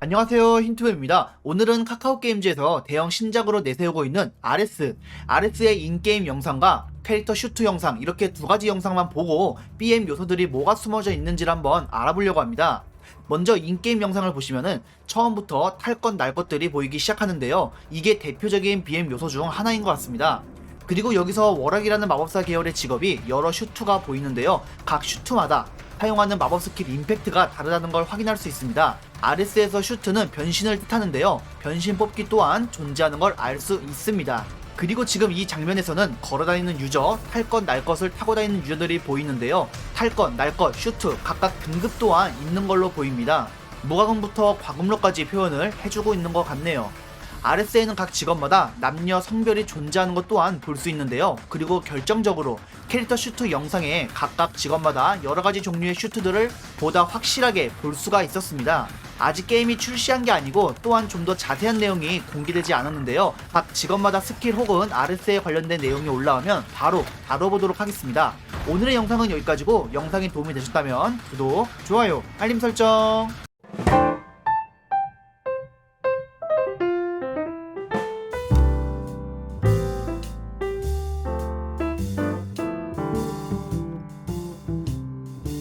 안녕하세요 힌트웹입니다. 오늘은 카카오게임즈에서 대형 신작으로 내세우고 있는 RS, RS의 인게임 영상과 캐릭터 슈트 영상 이렇게 두 가지 영상만 보고 BM 요소들이 뭐가 숨어져 있는지를 한번 알아보려고 합니다. 먼저 인게임 영상을 보시면은 처음부터 탈 것 날 것들이 보이기 시작하는데요. 이게 대표적인 BM 요소 중 하나인 것 같습니다. 그리고 여기서 워락이라는 마법사 계열의 직업이 여러 슈트가 보이는데요. 각 슈트마다 사용하는 마법 스킬 임팩트가 다르다는 걸 확인할 수 있습니다. RS에서 슈트는 변신을 뜻하는데요. 변신 뽑기 또한 존재하는 걸 알 수 있습니다. 그리고 지금 이 장면에서는 걸어다니는 유저, 탈 것 날 것을 타고 다니는 유저들이 보이는데요. 탈 것, 날 것, 슈트 각각 등급 또한 있는 걸로 보입니다. 무과금부터 과금로까지 표현을 해주고 있는 것 같네요. RS에는 각 직업마다 남녀 성별이 존재하는 것 또한 볼 수 있는데요. 그리고 결정적으로 캐릭터 슈트 영상에 각각 직업마다 여러 가지 종류의 슈트들을 보다 확실하게 볼 수가 있었습니다. 아직 게임이 출시한 게 아니고 또한 좀 더 자세한 내용이 공개되지 않았는데요. 각 직업마다 스킬 혹은 RS에 관련된 내용이 올라오면 바로 다뤄보도록 하겠습니다. 오늘의 영상은 여기까지고 영상이 도움이 되셨다면 구독, 좋아요, 알림 설정